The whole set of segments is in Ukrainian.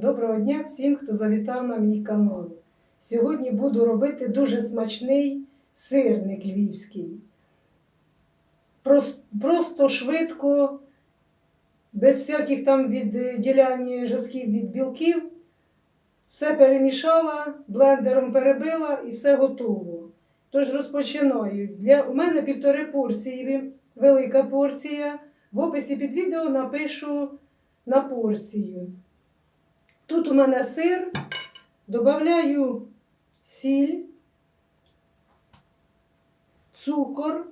Доброго дня всім, хто завітав на мій канал. Сьогодні буду робити дуже смачний сирник львівський. Прос- Просто швидко, без всяких там відділянь жовтків від білків. Все перемішала, блендером перебила і все готово. Тож розпочинаю. Для, у мене півтори порції, велика порція. В описі під відео напишу на порцію. Тут у мене сир, додаю сіль, цукор,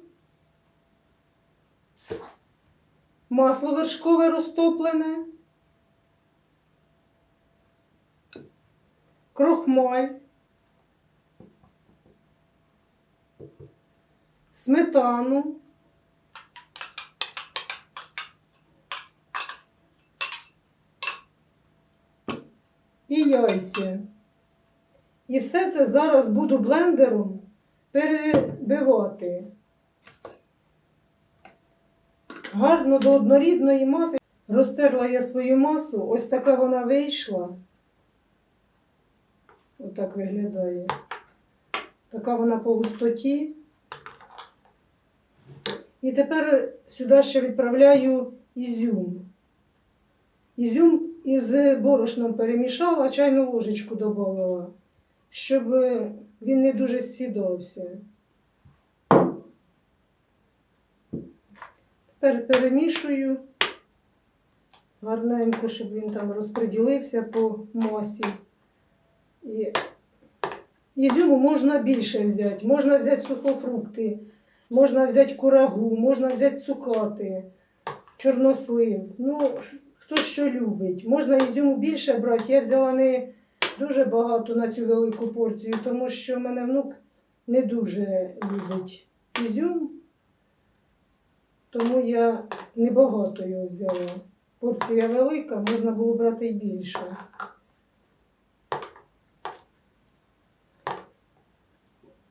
масло вершкове розтоплене, крохмаль, сметану. І яйця. І все це зараз буду блендером перебивати. Гарно до однорідної маси. Розтерла я свою масу, ось така вона вийшла. Отак виглядає. Така вона по густоті. І тепер сюди ще відправляю ізюм. Ізюм із борошном перемішала, чайну ложечку додавала, щоб він не дуже сідався. Тепер перемішую гарненько, щоб він там розподілився по масі. І ізюму можна більше взяти. Можна взяти сухофрукти, можна взяти курагу, можна взяти цукати, чорнослив. Ну, хто що любить. Можна ізюму більше брати. Я взяла не дуже багато на цю велику порцію, тому що в мене внук не дуже любить ізюм, тому я небагато його взяла. Порція велика, можна було брати й більше.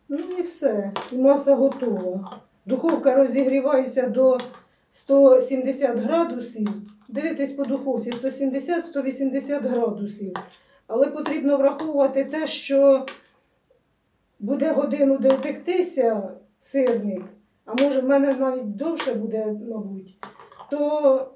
Ну і все. І маса готова. Духовка розігрівається до 170 градусів. Дивитесь по духовці 170-180 градусів. Але потрібно враховувати те, що буде годину де сирник, а може в мене навіть довше буде, мабуть, то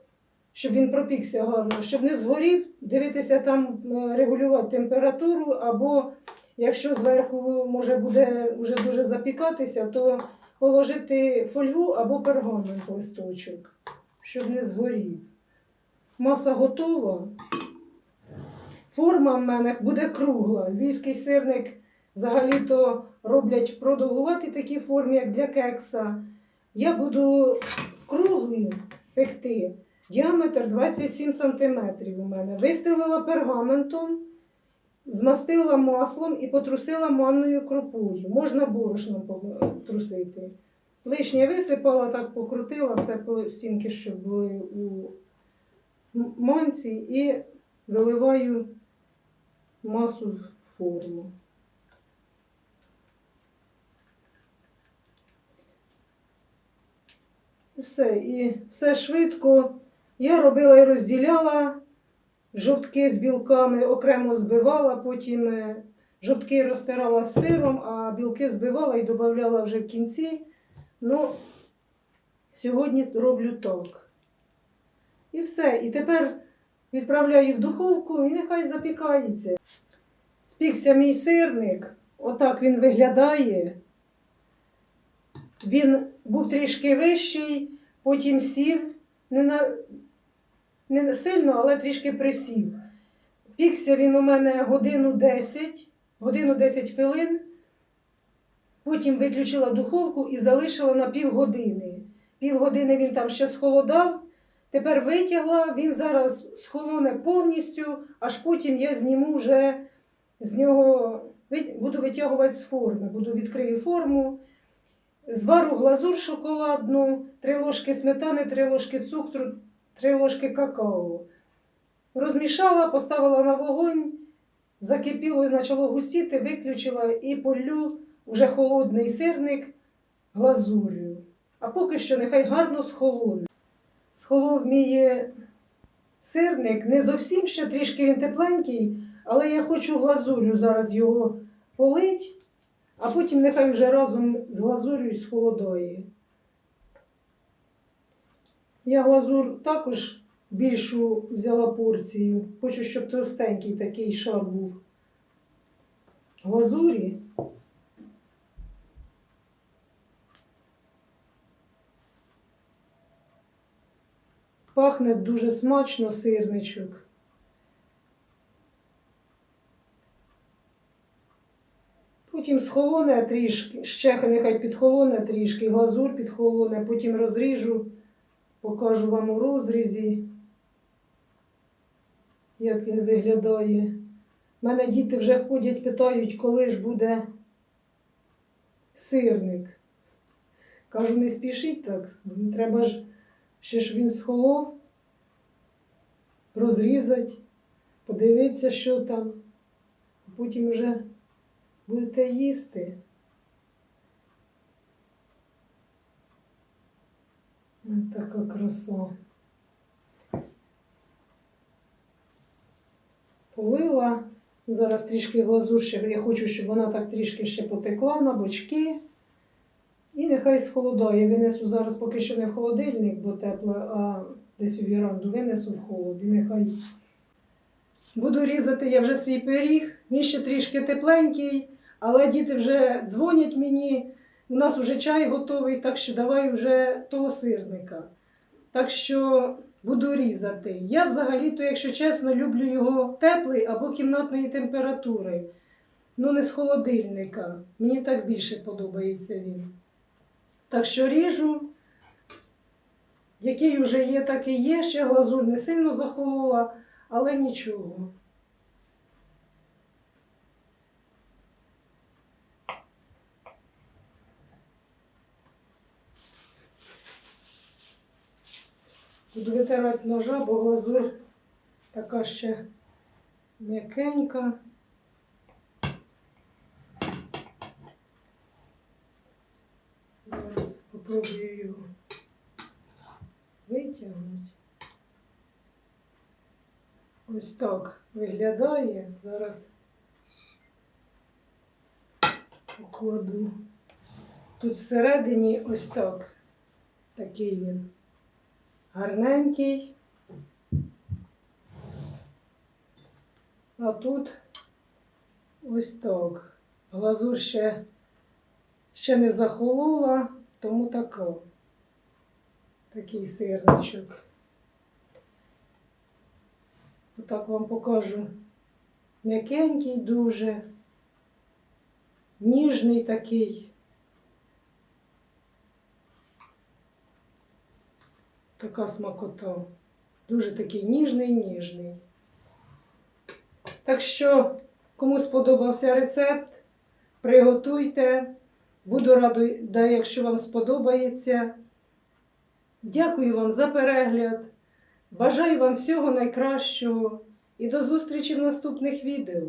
щоб він пропікся гарно, щоб не згорів, дивитися там, е, регулювати температуру, або якщо зверху може буде вже дуже запікатися, то положити фольгу або пергамент листочок, щоб не згорів. Маса готова. Форма в мене буде кругла. Львівський сирник взагалі-то роблять в продовгуватій такій формі, як для кекса. Я буду в круглій пекти. Діаметр 27 см у мене. Вистелила пергаментом, змастила маслом і потрусила манною крупою. Можна борошном потрусити. Лишнє висипала, так покрутила все по стінки, щоб були у манці, і виливаю масу в форму. Все, і все швидко. Я робила і розділяла жовтки з білками, окремо збивала, потім е, жовтки розтирала з сиром, а білки збивала і додавала вже в кінці. Ну, сьогодні роблю так. І все. І тепер відправляю в духовку і нехай запікається. Спікся мій сирник, отак він виглядає. Він був трішки вищий, потім сів, не, на, не сильно, але трішки присів. Пікся він у мене годину 10, годину 10 хвилин. Потім виключила духовку і залишила на півгодини. Півгодини він там ще схолодав. Тепер витягла, він зараз схолоне повністю, аж потім я зніму вже з нього, буду витягувати з форми, буду відкрию форму, звару глазур шоколадну, три ложки сметани, три ложки цукру, три ложки какао. Розмішала, поставила на вогонь, закипіло і почало густіти, виключила і полю вже холодний сирник глазур'ю. А поки що нехай гарно схолоне. Схолов мій сирник. Не зовсім ще трішки він тепленький, але я хочу глазурю зараз його полить, а потім нехай вже разом з глазурю схолодає. Я глазур також більшу взяла порцію. Хочу, щоб товстенький такий шар був. Глазурі. Пахне дуже смачно сирничок. Потім схолоне трішки, ще нехай підхолоне трішки, глазур підхолоне, потім розріжу, покажу вам у розрізі, як він виглядає. У мене діти вже ходять, питають, коли ж буде сирник. Кажу, не спішіть так, треба ж ще ж він схолов, розрізати, подивитися, що там, а потім вже будете їсти. Ось така краса. Полила. Зараз трішки глазур ще, я хочу, щоб вона так трішки ще потекла на бочки. Нехай схолодає. Винесу зараз поки що не в холодильник, бо тепло, а десь у віранду винесу в холод і нехай. Буду різати я вже свій пиріг. Він ще трішки тепленький, але діти вже дзвонять мені. У нас вже чай готовий, так що давай вже того сирника. Так що буду різати. Я взагалі-то, якщо чесно, люблю його теплий або кімнатної температури. Ну, не з холодильника. Мені так більше подобається він. Так що ріжу. Який вже є, так і є. Ще глазурь не сильно захолола, але нічого. Буду витирати ножа, бо глазурь така ще м'якенька. Його витягнути. Ось так виглядає. Зараз покладу. Тут всередині ось так. Такий він гарненький. А тут ось так. Глазур ще, ще не захолола, тому така. Такий сирничок. Отак вам покажу. М'якенький дуже, ніжний такий. Така смакота. Дуже такий ніжний, ніжний. Так що, кому сподобався рецепт, приготуйте. Буду рада, якщо вам сподобається. Дякую вам за перегляд. Бажаю вам всього найкращого і до зустрічі в наступних відео.